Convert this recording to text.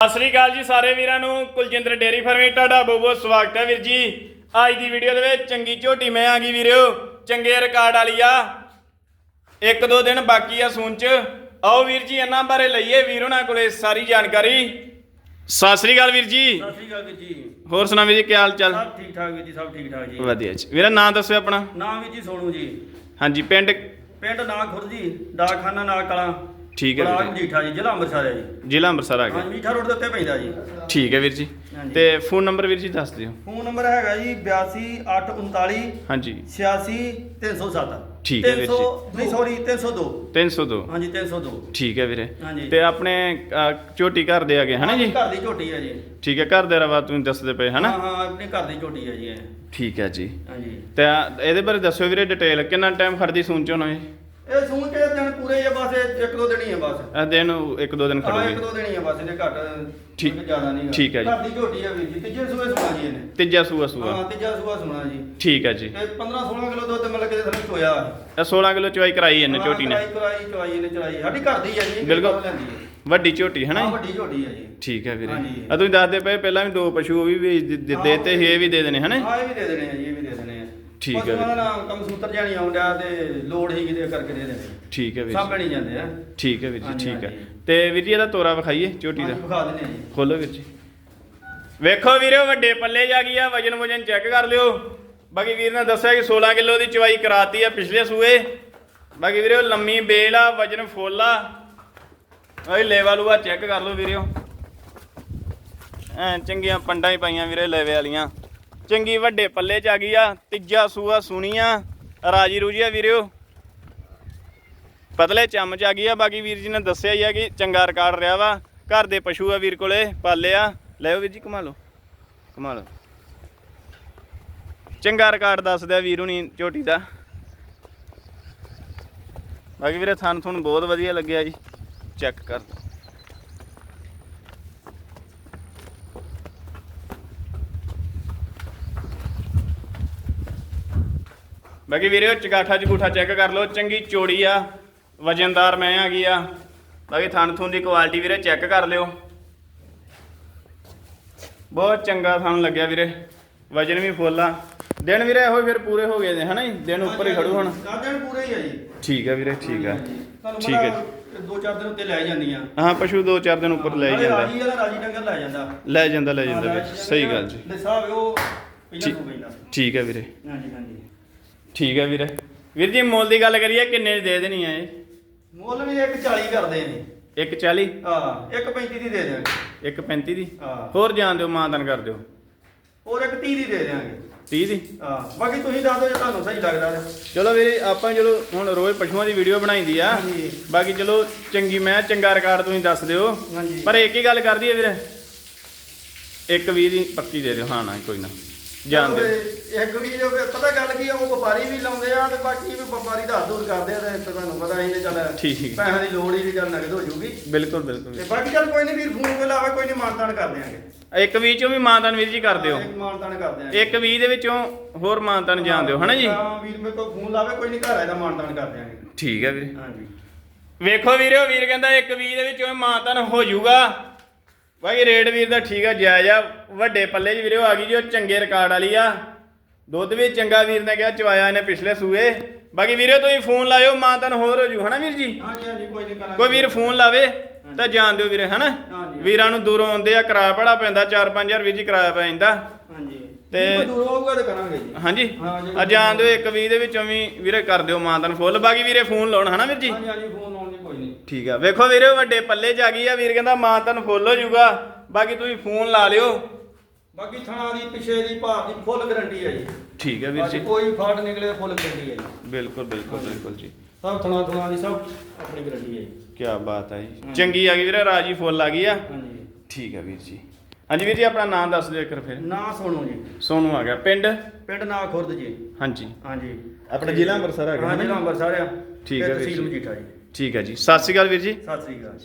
ਸਤਿ ਸ੍ਰੀ ਅਕਾਲ ਜੀ ਸਾਰੇ ਵੀਰਾਂ ਨੂੰ। ਕੁਲਜਿੰਦਰ ਡੇਰੀ ਫਾਰਮ ਵਿੱਚ ਤੁਹਾਡਾ ਬਹੁਤ ਬਹੁਤ ਸਵਾਗਤ ਹੈ ਵੀਰ ਜੀ। ਅੱਜ ਦੀ ਵੀਡੀਓ ਦੇ ਵਿੱਚ ਚੰਗੀ ਝੋਟੀ ਮੈਂ ਆ ਗਈ ਵੀਰਿਓ ਚੰਗੇ ਰਿਕਾਰਡ ਵਾਲੀ ਆ। ਇੱਕ ਦੋ ਦਿਨ ਬਾਕੀ ਆ ਸੂਨ ਚ। ਆਓ ਵੀਰ ਜੀ ਇਹਨਾਂ ਬਾਰੇ ਲਈਏ ਵੀਰ ਉਹਨਾਂ ਕੋਲੇ ਸਾਰੀ ਜਾਣਕਾਰੀ। ਸਤਿ ਸ੍ਰੀ ਅਕਾਲ ਵੀਰ ਜੀ। ਸਤਿ ਸ਼੍ਰੀ ਅਕਾਲ ਵੀਰ ਜੀ। ਹੋਰ ਸੁਣਾ ਵੀਰ ਜੀ ਕੀ ਹਾਲ ਚਾਲ? ਸਭ ਠੀਕ ਠਾਕ ਵੀਰ ਜੀ ਸਭ ਠੀਕ ਠਾਕ ਜੀ। ਵਧੀਆ ਜੀ। ਵੀਰਾ ਨਾਂ ਦੱਸਿਓ ਆਪਣਾ। ਨਾਮ ਵੀਰ ਜੀ ਸੋਨੂ ਜੀ। ਹਾਂਜੀ ਪਿੰਡ ਪਿੰਡ ਨਾ ਖੁਰਦ ਜੀ ਡਾਕਖਾਨਾ ਨਾ ਕਲਾਂ। ਠੀਕ ਹੈ ਬਲਾਕ ਵੀਰੇ। ਮਜੀਠਾ ਜੀ ਜ਼ਿਲ੍ਹਾ ਅੰਮ੍ਰਿਤਸਰ ਹੈ ਜੀ। ਜ਼ਿਲ੍ਹਾ ਅੰਮ੍ਰਿਤਸਰ ਆ ਹਾਂ ਗਿਆ ਰੋਡ ਦੇ ਉੱਤੇ ਪੈਂਦਾ ਜੀ। ਠੀਕ ਹੈ ਵੀਰ ਜੀ। ਹਾਂਜੀ। ਤੇ ਫੋਨ ਨੰਬਰ ਵੀਰ ਜੀ ਦੱਸ ਦਿਓ। ਫੋਨ ਨੰਬਰ ਹੈਗਾ ਜੀ 82839 ਹਾਂਜੀ। 86307 ਠੀਕ ਹੈ ਵੀਰ ਜੀ। ਨਹੀਂ ਸੌਰੀ 302 302 ਹਾਂਜੀ 302 ਠੀਕ ਹੈ ਵੀਰੇ। ਹਾਂਜੀ। ਤੇ ਆਪਣੇ ਅ, ਝੋਟੀ ਘਰ ਦੇ ਆ ਗਏ ਹਨਾ ਜੀ? ਘਰ ਦੀ ਝੋਟੀ ਹੈ ਜੀ। ਠੀਕ ਹੈ ਘਰ ਦੇ ਰਵਾ ਤੁਸੀਂ ਦੱਸਦੇ ਪਏ ਹਨਾ? ਹਾਂ ਹਾਂ ਆਪਣੇ ਘਰ ਦੀ ਝੋਟੀ ਹੈ ਜੀ ਇਹ। ਠੀਕ ਹੈ ਜੀ। ਹਾਂਜੀ। ਤੇ ਆ, ਇਹਦੇ ਬਾਰੇ ਦੱਸਿਓ ਵੀਰੇ ਡਿਟੇਲ ਕਿੰਨਾ ਟਾਈਮ ਖੜਦੀ ਸੂਨ ਚ ਜੀ ਇਹ ਸੂਣ ਕੇ ਦਿਨ ਪੂਰੇ ਹੀ ਆ ਬਸ ਇਹ ਇੱਕ ਦੋ ਦਿਨ ਹੀ ਆ ਬਸ। ਇਹ ਦਿਨ ਇੱਕ ਦੋ ਦਿਨ ਹਾਂ ਇੱਕ ਦੋ ਦਿਨ ਹੀ ਆ ਬਸ ਇਹਦੇ ਘੱਟ ਠੀਕ- ਜ਼ਿਆਦਾ ਨਹੀਂ ਠੀਕ ਹੈ ਜੀ। ਘਰ ਦੀ ਝੋਟੀ ਹੈ ਵੀਰ ਜੀ ਤੀਜੇ ਸੂਏ ਸੁਣਾ ਜੀ ਇਹਨੇ। ਤੀਜਾ ਸੂਆ ਸੂਆ। ਹਾਂ ਤੀਜਾ ਸੂਆ ਸੁਣਾ ਜੀ। ਠੀਕ ਹੈ ਜੀ। ਤੇ 15 16 ਕਿਲੋ ਦੁੱਧ ਮਿਲ ਕੇ ਸਾਨੂੰ ਚੋਇਆ ਇਹ 16 ਕਿਲੋ ਚਵਾਈ ਕਰਾਈ ਇਹਨੇ ਝੋਟੀ ਨੇ। ਚਰਾਈ ਕਰਾਈ ਚਵਾਈ ਇਹਨੇ ਚਰਾਈ ਸਾਡੀ ਘਰ ਦੀ ਹੈ ਜੀ ਬਿਲਕੁਲ। ਲੈਂਦੀ ਹੈ ਵੱਡੀ ਝੋਟੀ ਹੈ ਨਾ ਹਾਂ ਜੀ? ਵੱਡੀ ਝੋਟੀ ਹੈ ਜੀ। ਠੀਕ ਹੈ ਵੀਰੇ। ਹਾਂਜੀ। ਆ ਤੁਸੀਂ ਦੱਸਦੇ ਪਏ ਪਹਿਲਾਂ ਵੀ ਦੋ ਪਸ਼ੂ ਉਹ ਵੀ ਵੇਚ ਦਿੱ- ਦੇਤੇ ਸੀ ਇਹ ਵੀ ਦੇ ਦੇਣੇ ਹਨਾ ਹਾਂ ਇਹ ਵੀ ਦੇ ਦੇਣੇ ਆ ਜੀ ਇਹ ਵੀ ਦੇ ਆ ਠੀਕ ਹੈ ਵੀਰ। ਦਾ ਨਾਮ ਕੰਮ ਸੂਤਰ ਜਾਣੀ ਆਉਂਦਾ ਤੇ ਲੋੜ ਹੀ ਕਿਤੇ ਕਰਕੇ ਦੇ ਦੇਣੇ ਠੀਕ ਹੈ ਵੀਰ ਸਾਂਭੇ ਜੀ ਨਹੀਂ ਜਾਂਦੇ ਆ। ਠੀਕ ਹੈ ਵੀਰ ਜੀ ਹਾਂਜੀ, ਠੀਕ ਹੈ। ਹਾਂਜੀ। ਤੇ ਵੀਰ ਜੀ ਇਹਦਾ ਤੋਰਾ ਵਿਖਾਈਏ ਝੋਟੀ ਦਾ। ਵਿਖਾ ਦਿੰਦੇ ਆ ਜੀ। ਖੋਲੋ ਵੀਰ ਜੀ। ਵੇਖੋ ਵੀਰੇ ਵੱਡੇ ਪੱਲੇ ਜਾ ਗਈ ਆ ਵਜਨ ਵਜਨ ਚੈੱਕ ਕਰ ਲਿਓ। ਬਾਕੀ ਵੀਰ ਨੇ ਦੱਸਿਆ ਕਿ 16 ਕਿਲੋ ਦੀ ਚਵਾਈ ਕਰਾਤੀ ਆ ਪਿਛਲੇ ਸੂਏ। ਬਾਕੀ ਵੀਰੇ ਲੰਮੀ ਬੇਲ ਆ ਵਜਨ ਫੁੱਲ ਆ। ਓਏ ਲੈਵਲ ਆ ਚੈੱਕ ਕਰ ਲਓ ਵੀਰਿਓ ਐ ਚੰਗੀਆਂ ਪੰਡਾਂ ਹੀ ਪਾਈਆਂ ਵੀਰੇ ਲੈਵੇ ਵਾਲੀਆਂ। ਚੰਗੀ ਵੱਡੇ ਪੱਲੇ ਚ ਆ ਗਈ ਆ, ਤੀਜਾ ਸੂਆ ਸੁਣੀਆਂ। ਰਾਜੀ ਰੂਜੀ ਵੀਰਿਓ। ਪਤਲੇ ਚੰਮ ਚ ਆ ਗਈ ਆ, ਬਾਕੀ ਵੀਰ ਜੀ ਨੇ ਦੱਸਿਆ ਹੀ ਆ ਕਿ ਚੰਗਾ ਰਿਕਾਰਡ ਰਿਹਾ ਵਾ। ਘਰ ਦੇ ਪਸ਼ੂ ਆ ਵੀਰ ਕੋਲੇ, ਪਾਲੇ ਆ। ਲੈਓ ਵੀਰ ਜੀ ਕਮਾ ਲਓ। ਕਮਾ ਲਓ। ਚੰਗਾ ਰਿਕਾਰਡ ਦੱਸਦਾ ਵੀਰ ਹੁਣੀ ਝੋਟੀ ਦਾ। ਬਾਕੀ ਵੀਰੇ ਥਣ ਤੁਹਾਨੂੰ ਬਹੁਤ ਵਧੀਆ ਲੱਗਿਆ ਜੀ। ਚੈੱਕ ਕਰ। ਬਾਕੀ ਵੀਰੇ ਚਗਾਠਾ ਚਗੂਠਾ ਚੈੱਕ ਕਰ ਲਓ ਚੰਗੀ ਚੋੜੀ ਆ ਵਜਨਦਾਰ ਮੈਂ ਆ ਗਈ ਆ। ਬਾਕੀ ਥਣ ਥੁਣ ਦੀ ਕੁਆਲਿਟੀ ਵੀਰੇ ਚੈੱਕ ਕਰ ਲਿਓ। ਬਹੁਤ ਚੰਗਾ ਥਣ ਲੱਗਿਆ ਵੀਰੇ ਵਜਨ ਵੀ ਫੁੱਲ ਆ। ਦਿਨ ਵੀਰੇ ਇਹੋ ਫਿਰ ਪੂਰੇ ਹੋ ਗਏ ਨੇ ਹਨਾ ਜੀ? ਦਿਨ ਉੱਪਰ ਹੀ ਖੜੂ ਹੁਣ। ਦਸ ਦਿਨ ਪੂਰੇ ਹੀ ਆ ਜੀ। ਠੀਕ ਹੈ ਵੀਰੇ ਠੀਕ ਤੁਹਾਨੂੰ ਠੀਕ ਹੈ ਦੋ ਚਾਰ ਦਿਨ ਉੱਤੇ ਲੈ ਜਾਂਦੀਆਂ। ਹਾਂ ਪਸ਼ੂ 2-4 ਦਿਨ ਉੱਪਰ ਲੈ ਜਾਂਦਾ। ਰਾਜੀ ਵਾਲਾ ਰਾਜੀ ਡੰਗਰ ਲੈ ਜਾਂਦਾ। ਲੈ ਜਾਂਦਾ ਲੈ ਜਾਂਦਾ ਸਹੀ ਗੱਲ ਜੀ। ਲੈ ਸਾਹਿਬ ਉਹ ਪਹਿਲਾਂ ਤੋਂ ਪੈਂਦਾ ਠੀਕ ਹੈ ਵੀਰੇ। ਹਾਂਜੀ ਹਾਂਜੀ। ਠੀਕ ਹੈ ਵੀਰੇ। ਵੀਰ ਜੀ ਮੁੱਲ ਦੀ ਗੱਲ ਕਰੀਏ ਕਿੰਨੇ ਦੀ ਦੇ ਦੇਣੀ ਆ ਇਹ? ਮੁੱਲ ਵੀ 140 ਕਰਦੇ ਨੇ। 140 ਹਾਂ 135 ਦੀ ਦੇ ਦਿਆਂਗੇ। 135 ਦੀ? ਹਾਂ। ਹੋਰ ਜਾਣ ਦਿਓ ਮਾਨਤਨ ਕਰ ਦਿਓ। ਹੋਰ ਇੱਕ 30 ਦੀ ਦੇ ਦਿਆਂਗੇ। 30 ਦੀ? ਹਾਂ ਬਾਕੀ ਤੁਸੀਂ ਦੱਸ ਦਿਓ ਜੇ ਤੁਹਾਨੂੰ ਸਹੀ ਲੱਗਦਾ ਤੇ। ਚਲੋ ਵੀਰੇ ਆਪਾਂ ਚਲੋ ਹੁਣ ਰੋਜ਼ ਪਸ਼ੂਆਂ ਦੀ ਵੀਡੀਓ ਬਣਾਈਦੀ ਆ। ਹਾਂਜੀ। ਬਾਕੀ ਚਲੋ ਚੰਗੀ ਮੈਂ ਚੰਗਾ ਰਿਕਾਰਡ ਤੁਸੀਂ ਦੱਸ ਦਿਓ। ਹਾਂਜੀ। ਪਰ ਇੱਕ ਹੀ ਗੱਲ ਕਰਦੀ ਹੈ ਵੀਰੇ। ਇੱਕ 20 ਦੀ ਪੱਕੀ ਦੇ ਦਿਓ। ਹਾਂ ਨਾ ਕੋਈ ਨਾ। ਜਾਣ ਦਿਓ ਚਲੋ ਇੱਕ ਵੀ ਜੋ ਪਤਾ ਗੱਲ ਕੀ ਆ ਉਹ ਵਪਾਰੀ ਵੀ ਲਾਉਂਦੇ ਆ ਤੇ ਬਾਕੀ ਵੀ ਵਪਾਰੀ ਦਾ ਦੂਰ ਕਰਦੇ ਆ ਤੇ ਤੁਹਾਨੂੰ ਪਤਾ ਇਹਨੇ ਚੱਲ ਠੀਕ। ਪੈਸਿਆਂ ਦੀ ਲੋੜ ਹੀ ਨਹੀਂ ਚੱਲ ਨਗਦ ਹੋ ਜੂਗੀ। ਬਿਲਕੁਲ ਬਿਲਕੁਲ। ਤੇ ਬਾਕੀ ਚੱਲ ਕੋਈ ਨਹੀਂ ਵੀਰ ਫੋਨ ਕੋਈ ਲਾਵੇ ਕੋਈ ਨਹੀਂ ਮਾਨਤਾਨ ਕਰ ਦਿਆਂਗੇ। ਇੱਕ 20 ਚੋਂ ਵੀ ਮਾਨਤਨ ਵੀਰ ਜੀ ਕਰ ਦਿਓ। ਇੱਕ ਮਾਨਤਾਨ ਕਰ ਦਿਆਂਗੇ। ਇੱਕ 20 ਦੇ ਵਿੱਚੋਂ ਹੋਰ ਮਾਨਤਨ ਜਾਣ ਦਿਓ ਹਨਾ ਜੀ? ਹਾਂ ਵੀਰ ਮੇਰੇ ਕੋਲ ਫੋਨ ਲਾਵੇ ਕੋਈ ਨਹੀਂ ਘਰ ਆਇਦਾ ਮਾਨਤਾਨ ਕਰ ਦਿਆਂਗੇ। ਠੀਕ ਹੈ ਵੀਰੇ। ਹਾਂਜੀ। ਵੇਖੋ ਵੀਰੇ ਵੀਰ ਕਹਿੰਦਾ ਇੱਕ 20 ਦੇ ਵਿੱਚੋਂ ਮਾਨਤਨ ਹੋ ਜਾਊਗਾ ਬਾਕੀ ਰੇਟ ਵੀਰ ਦਾ ਠੀਕ ਆ ਜਾਇਜ਼ ਆ। ਵੱਡੇ ਪੱਲੇ 'ਚ ਵੀਰੇ ਆ ਗਈ ਜੀ ਉਹ ਚੰਗੇ ਰਿਕਾਰਡ ਵਾਲੀ ਆ। ਦੁੱਧ ਵੀ ਚੰਗਾ ਵੀਰ ਨੇ ਕਿਹਾ ਚਵਾਇਆ ਇਹਨੇ ਪਿਛਲੇ ਸੂਏ। ਬਾਕੀ ਵੀਰੇ ਤੁਸੀਂ ਫੋਨ ਲਾਇਓ ਮਾਨਤਨ ਹੋਰ ਹੋ ਜੂ ਹਨਾ ਵੀਰ ਜੀ? ਹਾਂਜੀ ਹਾਂਜੀ ਕੋਈ ਨਹੀਂ ਕਰਾਂਗੇ। ਕੋਈ ਵੀਰ ਫੋਨ ਲਾਵੇ ਤਾਂ ਜਾਣ ਦਿਓ ਵੀਰੇ ਹਨਾ। ਵੀਰਾਂ ਨੂੰ ਦੂਰੋਂ ਆਉਂਦੇ ਆ ਕਿਰਾਇਆ ਬੜਾ ਪੈਂਦਾ 4-5000 ਵੀਰ ਜੀ ਕਿਰਾਇਆ ਪੈ ਤੇ- ਤੇ ਦੂਰ ਹੋਊਗਾ ਤੇ ਕਰਾਂਗੇ ਜੀ। ਹਾਂਜੀ। ਹਾਂ ਜੀ। ਆ ਦਿਓ ਇੱਕ 20 ਦੇ ਵਿੱਚੋਂ ਵੀ ਵੀਰੇ ਕਰ ਦਿਓ ਮਾਨਤਨ ਫੁੱਲ। ਬਾਕੀ ਵੀਰੇ ਫੋਨ ਲਾਉਣ ਹਨਾ ਵੀਰ ਜੀ? ਹਾਂਜੀ ਹਾਂਜੀ ਫੋਨ ਲਾਉਣ ਦੀ ਕੋਈ ਨਹੀਂ। ਠੀਕ ਆ। ਵੇਖੋ ਵੀਰੇ ਵੱਡੇ ਪੱਲੇ ਚ ਆ ਗਈ ਆ। ਵੀਰ ਕਹਿੰਦਾ ਮਾਨਤਨ ਫੁੱਲ ਹੋ ਜਾਊਗਾ। ਬਾਕੀ ਤੁਸੀਂ ਫੋਨ ਲਾ ਲਿਓ। ਬਾਕੀ ਥਣਾ ਦੀ ਪਿਛੇ ਦੀ ਭਾਰ ਦੀ ਫੁੱਲ ਗਾਰੰਟੀ ਹੈ ਜੀ। ਠੀਕ ਹੈ ਵੀਰ ਬਾਕੀ ਜੀ। ਕੋਈ ਫਾਟ ਨਿਕਲੇ ਫੁੱਲ ਗਾਰੰਟੀ ਹੈ ਜੀ। ਬਿਲਕੁਲ ਬਿਲਕੁਲ ਬਿਲਕੁਲ ਜੀ। ਸਭ ਥਣਾ ਥਣਾ ਦੀ ਸਭ ਆਪਣੀ ਗਾਰੰਟੀ ਹੈ ਜੀ। ਕੀ ਬਾਤ ਹੈ ਜੀ। ਚੰਗੀ ਆ ਗਈ ਵੀਰੇ ਰਾਜੀ ਫੁੱਲ ਆ ਗਈ ਆ। ਹਾਂਜੀ। ਠੀਕ ਹੈ ਵੀਰ ਜੀ। ਹਾਂਜੀ ਵੀਰ ਜੀ ਆਪਣਾ ਨਾਮ ਦੱਸ ਦਿਓ ਇੱਕ ਵਾਰ ਫਿਰ। ਨਾ ਸੁਣੋ ਜੀ। ਸੋਨੂ ਆ ਗਿਆ। ਪਿੰਡ? ਪਿੰਡ ਨਾ ਖੁਰਦ ਜੀ। ਹਾਂਜੀ। ਹਾਂਜੀ। ਆਪਣਾ ਜ਼ਿਲ੍ਹਾ ਅੰਮ੍ਰਿਤਸਰ ਹੈਗਾ ਹਾਂ ਨਾ ਜ਼ਿਲ੍ਹਾ? ਅੰਮ੍ਰਿਤਸਰ ਆ। ਠੀਕ ਤੇ ਹੈ ਵੀਰ ਤਹਿਸੀਲ ਜੀ। ਮਜੀਠਾ ਜੀ। ਠੀਕ ਹੈ ਜੀ। ਸਤਿ ਸ਼੍ਰੀ ਅਕਾਲ ਵੀਰ ਜੀ। ਸਤਿ ਸ੍ਰੀ ਅਕਾਲ